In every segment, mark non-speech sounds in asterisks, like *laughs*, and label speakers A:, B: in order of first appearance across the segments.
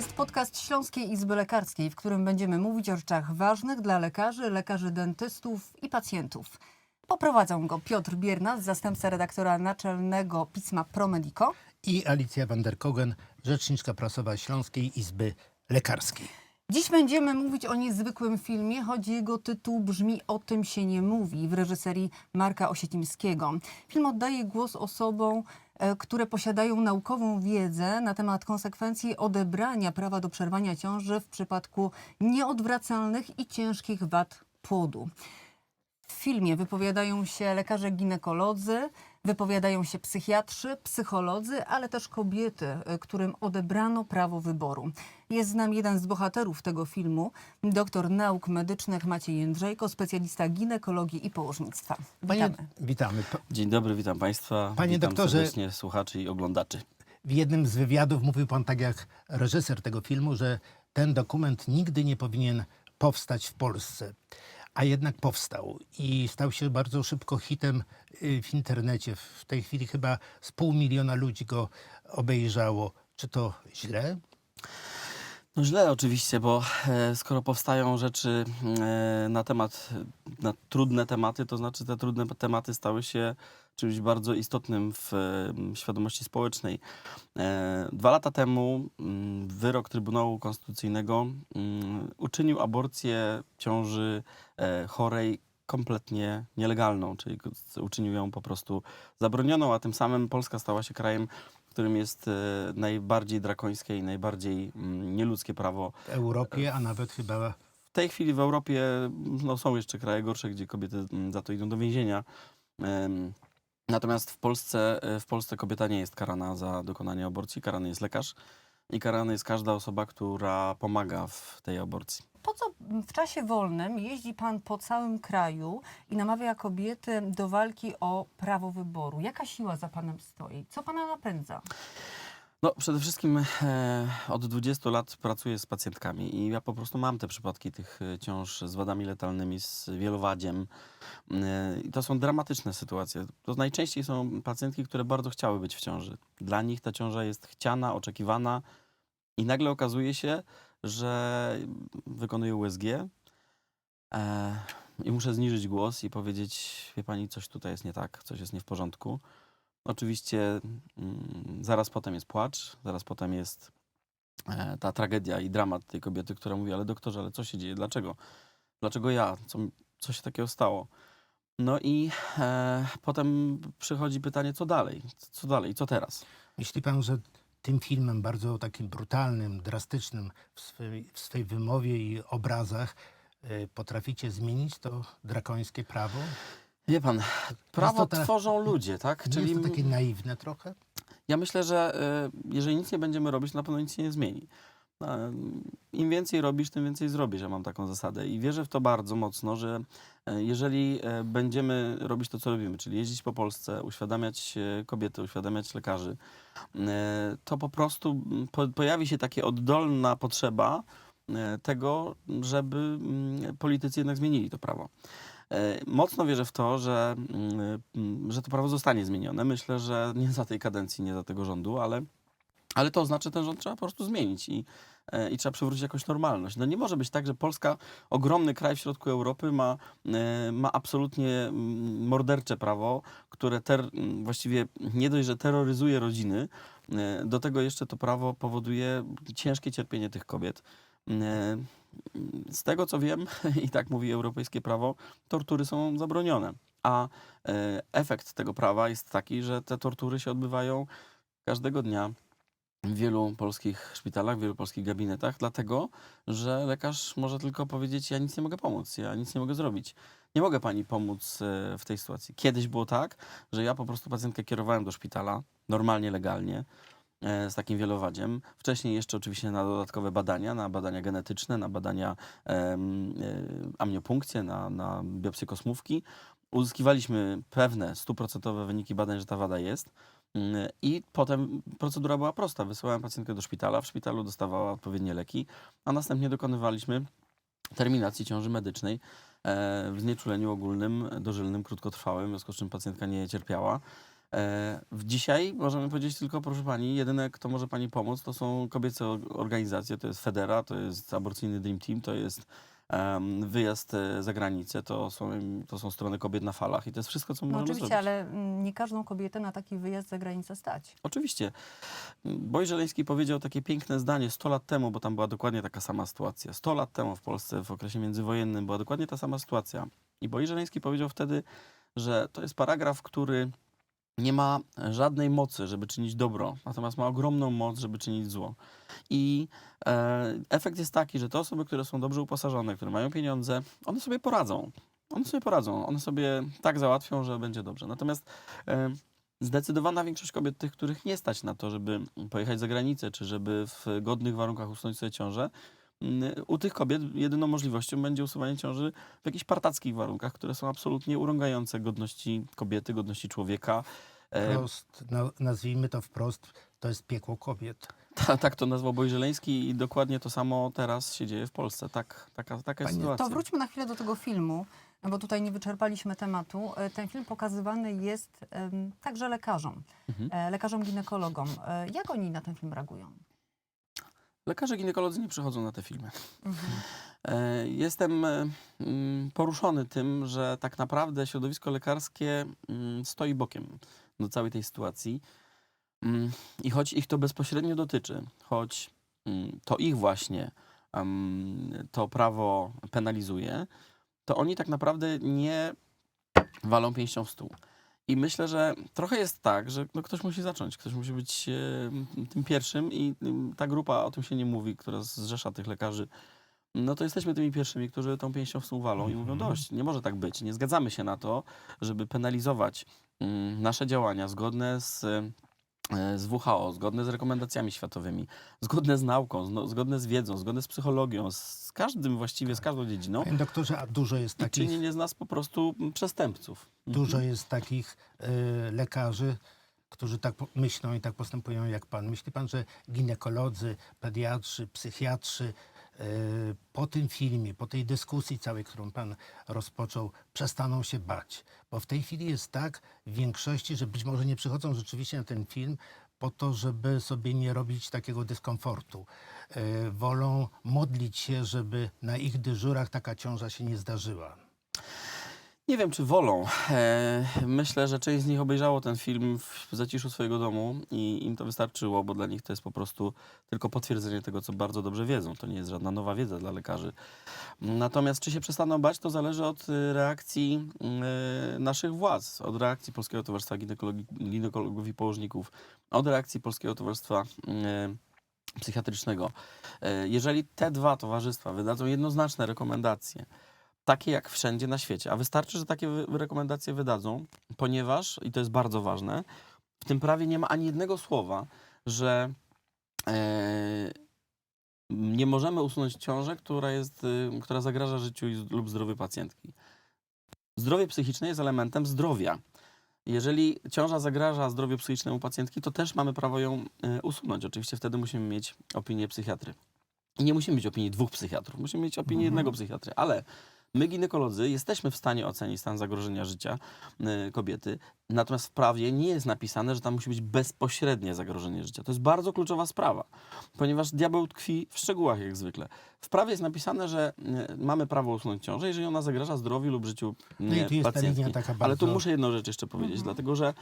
A: jest podcast Śląskiej Izby Lekarskiej, w którym będziemy mówić o rzeczach ważnych dla lekarzy, lekarzy dentystów i pacjentów. Poprowadzą go Piotr Biernas, zastępca redaktora naczelnego pisma ProMedico.
B: i Alicja van der Kogen, rzeczniczka prasowa Śląskiej Izby Lekarskiej.
A: Dziś będziemy mówić o niezwykłym filmie, choć jego tytuł brzmi O tym się nie mówi w reżyserii Marka Osiecimskiego. Film oddaje głos osobom, które posiadają naukową wiedzę na temat konsekwencji odebrania prawa do przerwania ciąży w przypadku nieodwracalnych i ciężkich wad płodu. W filmie wypowiadają się lekarze ginekolodzy, wypowiadają się psychiatrzy, psycholodzy, ale też kobiety, y, którym odebrano prawo wyboru. Jest z nami jeden z bohaterów tego filmu, doktor nauk medycznych Maciej Jędrzejko, specjalista ginekologii i położnictwa.
B: Panie,
A: Witamy.
B: witamy. Pa-
C: Dzień dobry, witam Państwa.
B: Panie
C: witam
B: doktorze-
C: serdecznie słuchaczy i oglądaczy.
B: W jednym z wywiadów mówił pan tak jak reżyser tego filmu, że ten dokument nigdy nie powinien powstać w Polsce. A jednak powstał i stał się bardzo szybko hitem y, w internecie. W tej chwili chyba z pół miliona ludzi go obejrzało. Czy to źle?
C: No źle oczywiście, bo e, skoro powstają rzeczy e, na temat, na trudne tematy, to znaczy te trudne tematy stały się czymś bardzo istotnym w świadomości społecznej. E, dwa lata temu mm, wyrok Trybunału Konstytucyjnego mm, uczynił aborcję ciąży e, chorej kompletnie nielegalną, czyli uczynił ją po prostu zabronioną, a tym samym Polska stała się krajem, w którym jest e, najbardziej drakońskie i najbardziej mm, nieludzkie prawo.
B: W Europie, a nawet chyba
C: W tej chwili w Europie no, są jeszcze kraje gorsze, gdzie kobiety za to idą do więzienia. Natomiast w Polsce, e, w Polsce kobieta nie jest karana za dokonanie aborcji, karany jest lekarz i karana jest każda osoba, która pomaga w tej aborcji.
A: Po co w czasie wolnym jeździ pan po całym kraju i namawia kobiety do walki o prawo wyboru? Jaka siła za panem stoi? Co pana napędza?
C: No, przede wszystkim e, od 20 lat pracuję z pacjentkami i ja po prostu mam te przypadki tych e, ciąż z wadami letalnymi, z wielowadziem. E, I to są dramatyczne sytuacje. To najczęściej są pacjentki, które bardzo chciały być w ciąży. Dla nich ta ciąża jest chciana, oczekiwana i nagle okazuje się, że wykonuję USG e, i muszę zniżyć głos i powiedzieć, wie pani, coś tutaj jest nie tak, coś jest nie w porządku. Oczywiście mm, zaraz potem jest płacz, zaraz potem jest e, ta tragedia i dramat tej kobiety, która mówi, ale doktorze, ale co się dzieje? Dlaczego? Dlaczego ja? Co, co się takiego stało? No i e, potem przychodzi pytanie, co dalej? Co dalej? Co teraz?
B: Myśli pan, że tym filmem, bardzo takim brutalnym, drastycznym w swej, w swej wymowie i obrazach, y, potraficie zmienić to drakońskie prawo?
C: Wie pan, prawo
B: ta-
C: tworzą ludzie, tak?
B: Nie jest to takie naiwne trochę?
C: Ja myślę, że e, jeżeli nic nie będziemy robić, na pewno nic się nie zmieni. Im więcej robisz, tym więcej zrobisz. Ja mam taką zasadę i wierzę w to bardzo mocno, że e, jeżeli e, będziemy robić to, co robimy, czyli jeździć po Polsce, uświadamiać kobiety, uświadamiać lekarzy, e, to po prostu po, pojawi się taka oddolna potrzeba tego, żeby politycy jednak zmienili to prawo. E, Mocno wierzę w to, że, mm, mm, że to prawo zostanie zmienione. Myślę, że nie za tej kadencji, nie za tego rządu, ale, ale to oznacza, że ten rząd trzeba po prostu zmienić i, e, i trzeba przywrócić jakąś normalność. No nie może być tak, że Polska, ogromny kraj w środku Europy, ma, e, ma absolutnie mm, mordercze prawo, które ter, mm, właściwie nie dość, że terroryzuje rodziny, e, do tego jeszcze to prawo powoduje ciężkie cierpienie tych kobiet. Z tego co wiem, *laughs* i tak mówi europejskie prawo, tortury są zabronione. A e, efekt tego prawa jest taki, że te tortury się odbywają każdego dnia w wielu polskich szpitalach, w wielu polskich gabinetach, dlatego że lekarz może tylko powiedzieć: Ja nic nie mogę pomóc, ja nic nie mogę zrobić. Nie mogę pani pomóc e, w tej sytuacji. Kiedyś było tak, że ja po prostu pacjentkę kierowałem do szpitala, normalnie, legalnie z takim wielowadziem. Wcześniej jeszcze oczywiście na dodatkowe badania, na badania genetyczne, na badania e, amniopunkcje, na, na biopsykosmówki. Uzyskiwaliśmy pewne stuprocentowe wyniki badań, że ta wada jest. Mm, I potem procedura była prosta. Wysyłałem pacjentkę do szpitala, w szpitalu dostawała odpowiednie leki, a następnie dokonywaliśmy terminacji ciąży medycznej e, w znieczuleniu ogólnym, dożylnym, krótkotrwałym, w związku z czym pacjentka nie cierpiała. E, w dzisiaj możemy powiedzieć tylko, proszę pani, jedyne, kto może pani pomóc, to są kobiece organizacje, to jest Federa, to jest aborcyjny Dream Team, to jest wyjazd e, za granicę, to są, to są strony kobiet na falach i to jest wszystko, co
A: No
C: możemy
A: oczywiście,
C: zrobić.
A: ale mm, nie każdą kobietę na taki wyjazd za granicę stać.
C: Oczywiście. Boj Żeleński powiedział takie piękne zdanie 100 lat temu, bo tam była dokładnie taka sama sytuacja. 100 lat temu w Polsce w okresie międzywojennym była dokładnie ta sama sytuacja. I Boj Żeleński powiedział wtedy, że to jest paragraf, który nie ma żadnej mocy, żeby czynić dobro, natomiast ma ogromną moc, żeby czynić zło. I e, efekt jest taki, że te osoby, które są dobrze uposażone, które mają pieniądze, one sobie poradzą. One sobie poradzą, one sobie tak załatwią, że będzie dobrze. Natomiast e, zdecydowana większość kobiet, tych, których nie stać na to, żeby pojechać za granicę, czy żeby w godnych warunkach usunąć sobie ciążę, u tych kobiet jedyną możliwością będzie usuwanie ciąży w jakichś partackich warunkach, które są absolutnie urągające godności kobiety, godności człowieka. E,
B: Wprost, na, nazwijmy to wprost, to jest piekło kobiet.
C: ta, tak to nazwał Boj Żeleński i dokładnie to samo teraz się dzieje w Polsce. Tak, taka, taka jest sytuacja.
A: To wróćmy na chwilę do tego filmu, bo tutaj nie wyczerpaliśmy tematu. E, Ten film pokazywany jest em, także lekarzom,
C: Mhm.
A: e, lekarzom ginekologom. Jak oni na ten film reagują?
C: Lekarze ginekolodzy nie przychodzą na te filmy.
A: Mhm. *laughs*
C: E, Jestem e, mm, poruszony tym, że tak naprawdę środowisko lekarskie mm, stoi bokiem do całej tej sytuacji. Mm, I choć ich to bezpośrednio dotyczy, choć to ich właśnie to prawo penalizuje, to oni tak naprawdę nie walą pięścią w stół. I myślę, że trochę jest tak, że no, ktoś musi zacząć, ktoś musi być e, tym pierwszym i ta grupa, o tym się nie mówi, która zrzesza tych lekarzy, no to jesteśmy tymi pierwszymi, którzy tą pięścią w stół walą i mówią
B: Mhm.
C: dość, nie może tak być. Nie zgadzamy się na to, żeby penalizować mm, nasze działania zgodne z, z WHO, zgodne z rekomendacjami światowymi, zgodne z nauką, zgodne z wiedzą, zgodne z psychologią, z każdym właściwie, z każdą dziedziną.
B: Panie doktorze, a dużo jest
C: I
B: takich,
C: czynienie z nas po prostu przestępców.
B: dużo
C: Mhm.
B: jest takich y, lekarzy, którzy tak myślą i tak postępują jak pan. Myśli pan, że ginekolodzy, pediatrzy, psychiatrzy po tym filmie, po tej dyskusji całej, którą pan rozpoczął, przestaną się bać? Bo w tej chwili jest tak w większości, że być może nie przychodzą rzeczywiście na ten film po to, żeby sobie nie robić takiego dyskomfortu. Y, wolą modlić się, żeby na ich dyżurach taka ciąża się nie zdarzyła.
C: Nie wiem, czy wolą. E, myślę, że część z nich obejrzało ten film w zaciszu swojego domu i im to wystarczyło, bo dla nich to jest po prostu tylko potwierdzenie tego, co bardzo dobrze wiedzą. To nie jest żadna nowa wiedza dla lekarzy. Natomiast czy się przestaną bać, to zależy od y, reakcji y, naszych władz, od reakcji Polskiego Towarzystwa Ginekologów i Położników, od reakcji Polskiego Towarzystwa y, Psychiatrycznego. E, Jeżeli te dwa towarzystwa wydadzą jednoznaczne rekomendacje, takie jak wszędzie na świecie. A wystarczy, że takie wy- rekomendacje wydadzą, ponieważ, i to jest bardzo ważne, w tym prawie nie ma ani jednego słowa, że e, nie możemy usunąć ciążę, która, jest, y, która zagraża życiu lub zdrowiu pacjentki. Zdrowie psychiczne jest elementem zdrowia. Jeżeli ciąża zagraża zdrowiu psychicznemu pacjentki, to też mamy prawo ją y, usunąć. Oczywiście wtedy musimy mieć opinię psychiatry. I nie musimy mieć opinii dwóch psychiatrów, musimy mieć opinię
B: Mhm.
C: jednego psychiatry, ale my, ginekolodzy, jesteśmy w stanie ocenić stan zagrożenia życia y, kobiety, natomiast w prawie nie jest napisane, że tam musi być bezpośrednie zagrożenie życia. To jest bardzo kluczowa sprawa, ponieważ diabeł tkwi w szczegółach, jak zwykle. W prawie jest napisane, że y, mamy prawo usunąć ciążę, jeżeli ona zagraża zdrowiu lub życiu
B: No
C: nie,
B: i tu jest ta
C: pacjentki.
B: linia taka
C: Ale
B: bardzo...
C: tu muszę jedną rzecz jeszcze powiedzieć,
A: Mhm.
C: dlatego że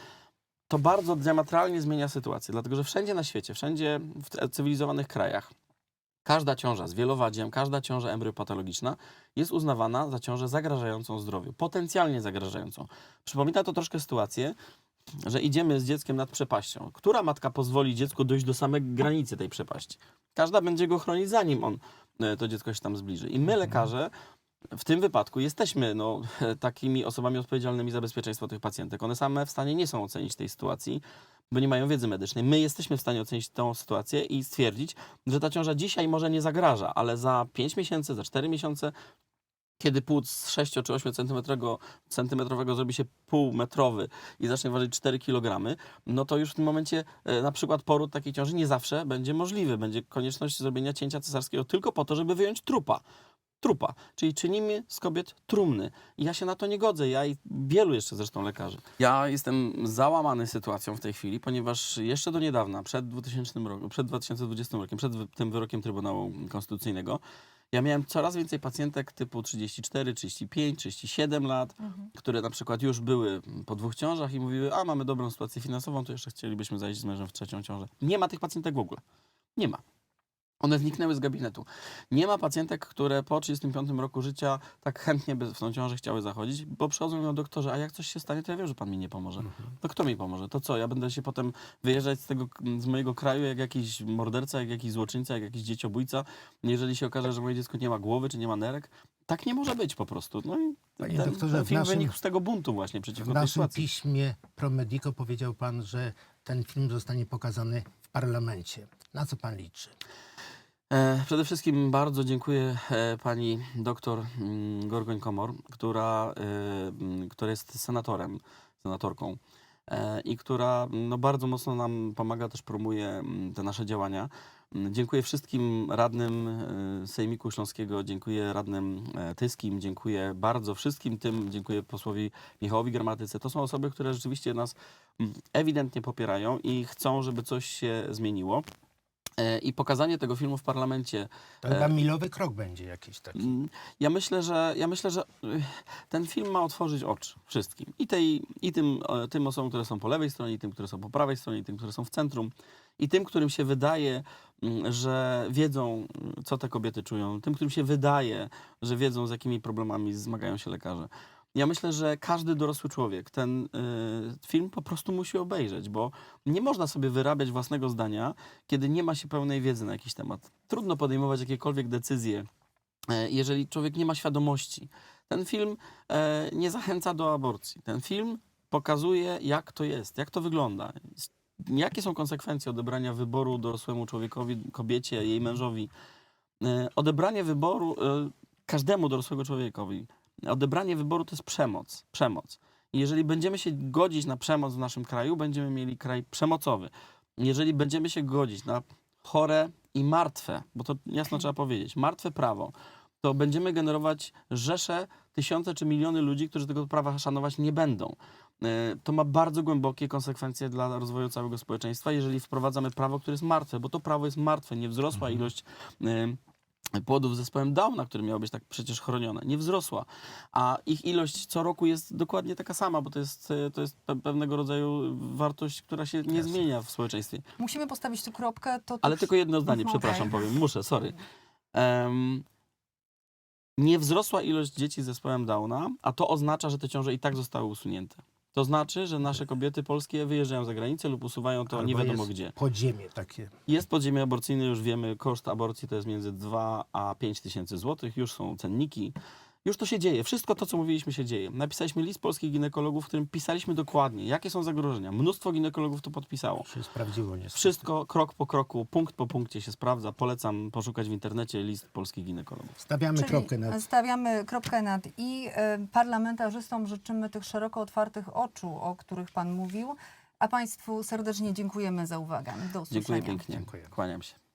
C: to bardzo diametralnie zmienia sytuację, dlatego że wszędzie na świecie, wszędzie w cywilizowanych krajach, każda ciąża z wielowadziem, każda ciąża embryopatologiczna jest uznawana za ciążę zagrażającą zdrowiu, potencjalnie zagrażającą. Przypomina to troszkę sytuację, że idziemy z dzieckiem nad przepaścią. Która matka pozwoli dziecku dojść do samej granicy tej przepaści? Każda będzie go chronić, zanim on, e, to dziecko się tam zbliży. I my,
B: Mhm.
C: lekarze, w tym wypadku jesteśmy no, *laughs* takimi osobami odpowiedzialnymi za bezpieczeństwo tych pacjentek. One same w stanie nie są ocenić tej sytuacji, bo nie mają wiedzy medycznej. My jesteśmy w stanie ocenić tę sytuację i stwierdzić, że ta ciąża dzisiaj może nie zagraża, ale za 5 miesięcy, za 4 miesiące, kiedy płód z 6 czy 8 centymetrowego, centymetrowego zrobi się półmetrowy i zacznie ważyć 4 kg, no to już w tym momencie e, na przykład poród takiej ciąży nie zawsze będzie możliwy. Będzie konieczność zrobienia cięcia cesarskiego tylko po to, żeby wyjąć trupa. Trupa, czyli czynimy z kobiet trumny. I ja się na to nie godzę, ja i wielu jeszcze zresztą lekarzy. Ja jestem załamany sytuacją w tej chwili, ponieważ jeszcze do niedawna, przed 2000 roku, przed 2020 rokiem, przed tym wyrokiem Trybunału Konstytucyjnego, ja miałem coraz więcej pacjentek typu 34, 35, 37 lat, które na przykład już były po dwóch ciążach i mówiły, a mamy dobrą sytuację finansową, to jeszcze chcielibyśmy zajść z mężem w trzecią ciążę. Nie ma tych pacjentek w ogóle. Nie ma. One zniknęły z gabinetu. Nie ma pacjentek, które po 35 roku życia tak chętnie by w tą ciążę chciały zachodzić, bo przychodzą i mówią, doktorze, a jak coś się stanie, to ja wiem, że pan mi nie pomoże. To kto mi pomoże? To co, ja będę się potem wyjeżdżać z, tego, z mojego kraju jak jakiś morderca, jak jakiś złoczyńca, jak jakiś dzieciobójca, jeżeli się okaże, że moje dziecko nie ma głowy, czy nie ma nerek? Tak nie może być po prostu. No i
B: Panie
C: ten,
B: doktorze,
C: ten
B: w
C: film
B: naszym-
C: wynikł z tego buntu właśnie
B: W
C: przeciwko tej
B: naszym
C: sytuacji.
B: piśmie Promedico powiedział pan, że ten film zostanie pokazany w parlamencie. Na co pan liczy?
C: E, Przede wszystkim bardzo dziękuję e, pani doktor mm, Gorgoń-Komor, która, e, mm, która jest senatorem, senatorką i która no, bardzo mocno nam pomaga, też promuje mm, te nasze działania. Dziękuję wszystkim radnym Sejmiku Śląskiego, dziękuję radnym Tyskim, dziękuję bardzo wszystkim tym, dziękuję posłowi Michałowi Gramatyce. To są osoby, które rzeczywiście nas ewidentnie popierają i chcą, żeby coś się zmieniło. E, I pokazanie tego filmu w parlamencie.
B: To chyba milowy krok będzie jakiś taki.
C: mm, Ja myślę, że ja myślę, że y, ten film ma otworzyć oczy wszystkim. I, tej, i tym, e, tym osobom, które są po lewej stronie, i tym, które są po prawej stronie, i tym, które są w centrum, i tym, którym się wydaje, mm, że wiedzą, co te kobiety czują, tym, którym się wydaje, że wiedzą, z jakimi problemami zmagają się lekarze. Ja myślę, że każdy dorosły człowiek ten y, film po prostu musi obejrzeć, bo nie można sobie wyrabiać własnego zdania, kiedy nie ma się pełnej wiedzy na jakiś temat. Trudno podejmować jakiekolwiek decyzje, e, jeżeli człowiek nie ma świadomości. Ten film e, nie zachęca do aborcji. Ten film pokazuje, jak to jest, jak to wygląda. Jakie są konsekwencje odebrania wyboru dorosłemu człowiekowi, kobiecie, jej mężowi. E, Odebranie wyboru każdemu dorosłego człowiekowi. Odebranie wyboru to jest przemoc. Przemoc. I jeżeli będziemy się godzić na przemoc w naszym kraju, będziemy mieli kraj przemocowy. Jeżeli będziemy się godzić na chore i martwe, bo to jasno trzeba powiedzieć, martwe prawo, to będziemy generować rzesze, tysiące czy miliony ludzi, którzy tego prawa szanować nie będą. E, To ma bardzo głębokie konsekwencje dla rozwoju całego społeczeństwa, jeżeli wprowadzamy prawo, które jest martwe, bo to prawo jest martwe, nie wzrosła ilość e, płodów z zespołem Downa, które miało być tak przecież chronione, nie wzrosła, a ich ilość co roku jest dokładnie taka sama, bo to jest, e, to jest pe- pewnego rodzaju wartość, która się nie
B: Jasne.
C: zmienia w społeczeństwie.
A: Musimy postawić tu kropkę. To
C: Ale
A: też-
C: tylko jedno zdanie,
A: Mhm,
C: przepraszam, powiem, muszę, sorry. Em, nie wzrosła ilość dzieci z zespołem Downa, a to oznacza, że te ciąże i tak zostały usunięte. To znaczy, że nasze kobiety polskie wyjeżdżają za granicę lub usuwają to nie
B: Albo
C: wiadomo
B: jest
C: gdzie.
B: Podziemie takie.
C: Jest podziemie aborcyjne, już wiemy, koszt aborcji to jest między 2 a 5 tysięcy złotych, już są cenniki. Już to się dzieje. Wszystko to, co mówiliśmy, się dzieje. Napisaliśmy list polskich ginekologów, w którym pisaliśmy dokładnie, jakie są zagrożenia. Mnóstwo ginekologów to podpisało.
B: Się sprawdziło niestety.
C: Wszystko krok po kroku, punkt po punkcie się sprawdza. Polecam poszukać w internecie list polskich ginekologów.
B: Stawiamy
A: Czyli
B: kropkę nad
A: Stawiamy kropkę nad i. E, Parlamentarzystom życzymy tych szeroko otwartych oczu, o których Pan mówił. A Państwu serdecznie dziękujemy za uwagę. Do usłyszenia.
C: Dziękuję pięknie.
B: Dziękuję.
C: Kłaniam się.